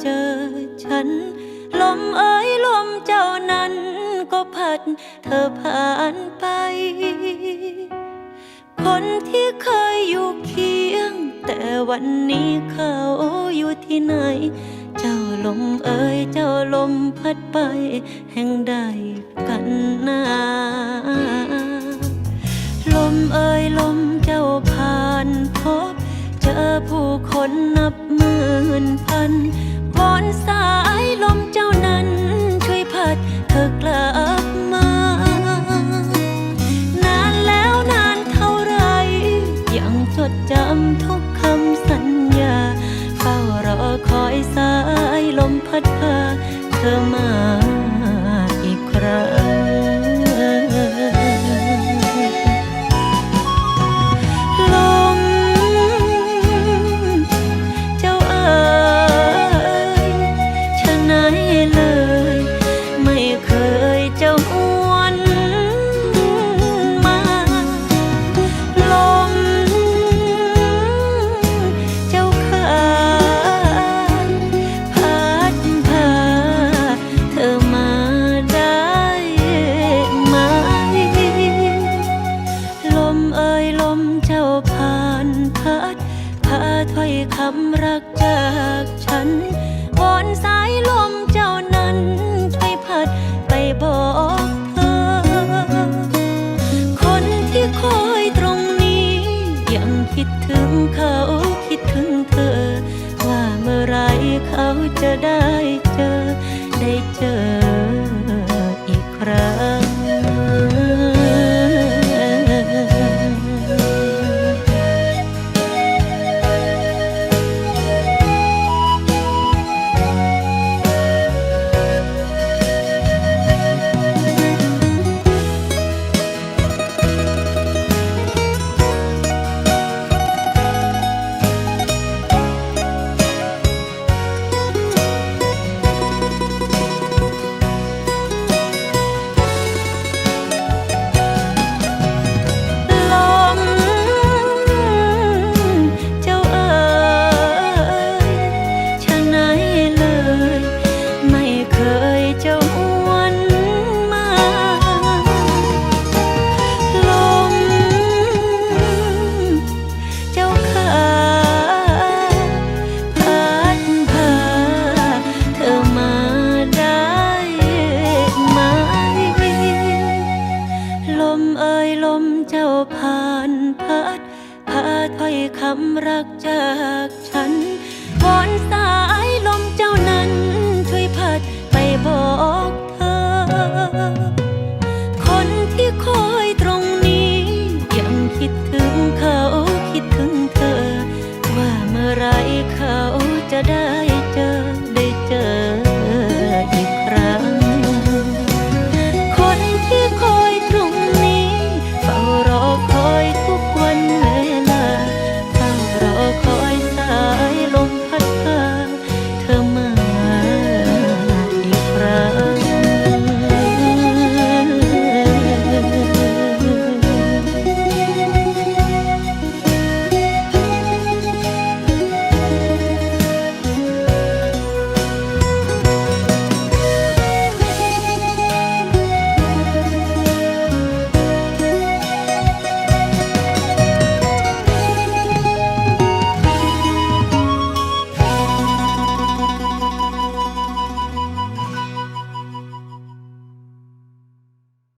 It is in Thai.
เจอฉัน ลมเอ้ยลมเจ้านั้นก็พัดเธอผ่านไป คนที่เคยอยู่เคียง แต่วันนี้เขาอยู่ที่ไหน เจ้าลมเอ้ยเจ้าลมพัดไป แห่งใดกันนาลมเอ้ยลมเจ้าผ่านพบ เจอผู้คนนับ นพันบนสายลม ชะไหนเลย ไม่เคยจะหวนมา ลมเจ้าขาพัดพาเธอมาได้ไหม ลมเอ่ยลมเจ้าผ่านพัด พาถ้อยคำรักจากฉัน วอนสายลมเจ้านั้นช่วยพัดไปบอกเธอ คนที่คอยตรงนี้ ยังคิดถึงเขาคิดถึงเธอ ว่าเมื่อไรเขาจะได้เจอได้ คำรักจากฉันวอนสายลมเจ้านั้น ช่วยพัดไปบอกเธอ คนที่คอยตรงนี้ ยังคิดถึงเขาคิดถึงเธอ ว่าเมื่อไรเขาจะได้เจอ